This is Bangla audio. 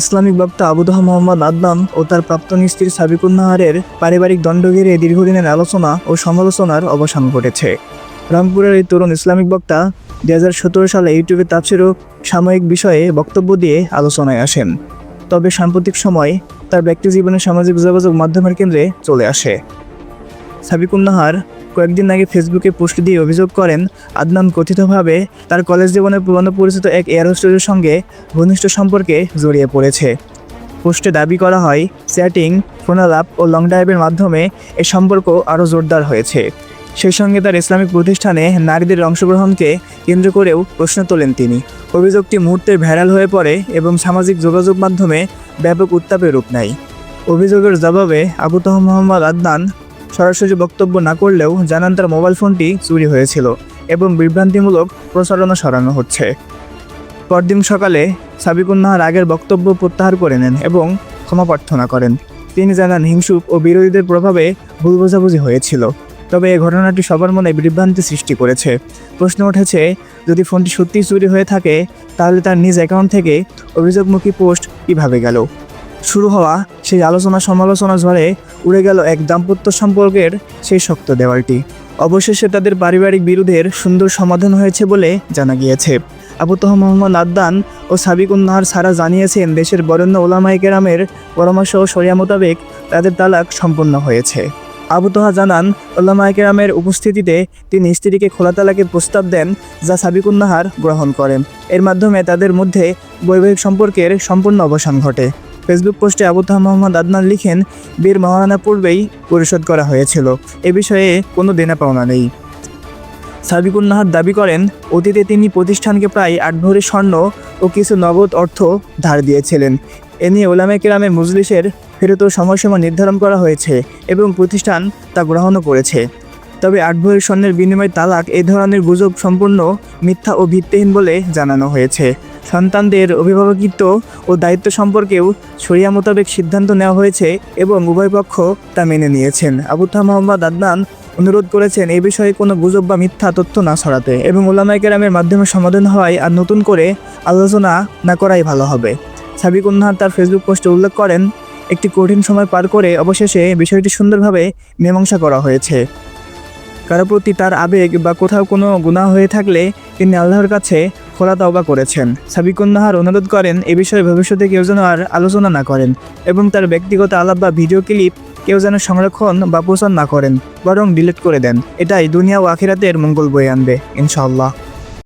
ইসলামিক বক্তা আবুদহ মোহাম্মদ আদনান ও তার প্রাক্তন স্ত্রী সাবিকুন্নাহারের পারিবারিক দণ্ড ঘিরে দীর্ঘদিনের আলোচনা ও সমালোচনার অবসান ঘটেছে। রংপুরের এই তরুণ ইসলামিক বক্তা দুই হাজার সতেরো সালে ইউটিউবে তাফসির ও সাময়িক বিষয়ে বক্তব্য দিয়ে আলোচনায় আসেন। তবে সাম্প্রতিক সময় তার ব্যক্তি জীবনে সামাজিক যোগাযোগ মাধ্যমের কেন্দ্রে চলে আসে। সাবিকুন্নাহার কয়েকদিন আগে ফেসবুকে পোস্ট দিয়ে অভিযোগ করেন, আদনান কথিতভাবে তার কলেজ জীবনে পুরনো পরিচিত এক এয়ার হোস্টেসের সঙ্গে ঘনিষ্ঠ সম্পর্কে জড়িয়ে পড়েছে। পোস্টে দাবি করা হয়, চ্যাটিং, ফোনালাপ ও লং ড্রাইভের মাধ্যমে এ সম্পর্ক আরও জোরদার হয়েছে। সেই সঙ্গে তার ইসলামিক প্রতিষ্ঠানে নারীদের অংশগ্রহণকে কেন্দ্র করেও প্রশ্ন তোলেন তিনি। অভিযোগটি মুহূর্তে ভাইরাল হয়ে পড়ে এবং সামাজিক যোগাযোগ মাধ্যমে ব্যাপক উত্তাপের রূপ নেয়। অভিযোগের জবাবে আবু তহ মোহাম্মদ আদনান সরাসরি বক্তব্য না করলেও জানান তার মোবাইল ফোনটি চুরি হয়েছিল এবং বিভ্রান্তিমূলক প্রচারণা সরানো হচ্ছে। পরদিন সকালে সাবিকুন্নাহার আগের বক্তব্য প্রত্যাহার করে নেন এবং ক্ষমা প্রার্থনা করেন। তিনি জানান, হিংসুক ও বিরোধীদের প্রভাবে ভুল বোঝাবুঝি হয়েছিল, তবে এই ঘটনাটি সবার মনে বিভ্রান্তি সৃষ্টি করেছে। প্রশ্ন উঠেছে, যদি ফোনটি সত্যিই চুরি হয়ে থাকে, তাহলে তার নিজ অ্যাকাউন্ট থেকে অভিযোগমুখী পোস্ট কীভাবে গেল? শুরু হওয়া সেই আলোচনা সমালোচনা ঝড়ে উড়ে গেল এক দাম্পত্য সম্পর্কের সেই শক্ত দেওয়ালটি। অবশেষে তাদের পারিবারিক বিরোধের সুন্দর সমাধান হয়েছে বলে জানা গিয়েছে। আবু তহ মোহাম্মদ আদদান ও সাবিকুন্নাহার সারা জানিয়েছেন, দেশের বরেণ্য ওলামাই কেরামের পরামর্শ ও সরিয়া মোতাবেক তাদের তালাক সম্পন্ন হয়েছে। আবু তোহা জানান ওলামাই কেরামের উপস্থিতিতে তিনি স্ত্রীকে খোলা তালাকের প্রস্তাব দেন যা সাবিকুন্নাহার গ্রহণ করেন। এর মাধ্যমে তাদের মধ্যে বৈবাহিক সম্পর্কের সম্পূর্ণ অবসান ঘটে। ফেসবুক পোস্টে আবু তাহা মোহাম্মদ আদনান লিখেন, বীর মহারানা পূর্বেই পরিশোধ করা হয়েছিল। এ বিষয়ে কোনো দেনা পাওনা নেই। সাবিকুল নাহার দাবি করেন, অতীতে তিনি প্রতিষ্ঠানকে প্রায় আট ভরি স্বর্ণ ও কিছু নগদ অর্থ ধার দিয়েছিলেন। এ নিয়ে ওলামে কেরামে মজলিসের ফেরত সময়সীমা নির্ধারণ করা হয়েছে এবং প্রতিষ্ঠান তা গ্রহণও করেছে। তবে আট ভরি স্বর্ণের বিনিময়ে তালাক এই ধরনের গুজব সম্পূর্ণ মিথ্যা ও ভিত্তিহীন বলে জানানো হয়েছে। সন্তানদের অভিভাবকিত্ব ও দায়িত্ব সম্পর্কেও শরিয়া মোতাবেক সিদ্ধান্ত নেওয়া হয়েছে এবং উভয় পক্ষ তা মেনে নিয়েছেন। আবুথা মোহাম্মদ আদনান অনুরোধ করেছেন এ বিষয়ে কোনো গুজব বা মিথ্যা তথ্য না ছড়াতে এবং ওলামাই কেরামের মাধ্যমে সমাধান হওয়ায় আর নতুন করে আলোচনা না করাই ভালো হবে। সাবিক উন্নাহার তার ফেসবুক পোস্টে উল্লেখ করেন, একটি কঠিন সময় পার করে অবশেষে বিষয়টি সুন্দরভাবে মীমাংসা করা হয়েছে। কারও প্রতি তার আবেগ বা কোথাও কোনো গুনাহ হয়ে থাকলে তিনি আল্লাহর কাছে খোলা তাওবা করেছেন। সাবিকুন্নাহার অনুরোধ করেন, এ বিষয়ে ভবিষ্যতে কেউ যেন আর আলোচনা না করেন এবং তার ব্যক্তিগত আলাপ বা ভিডিও ক্লিপ কেউ যেন সংরক্ষণ বা প্রচার না করেন, বরং ডিলিট করে দেন। এটাই দুনিয়া ও আখিরাতের মঙ্গল বয়ে আনবে, ইনশাআল্লাহ।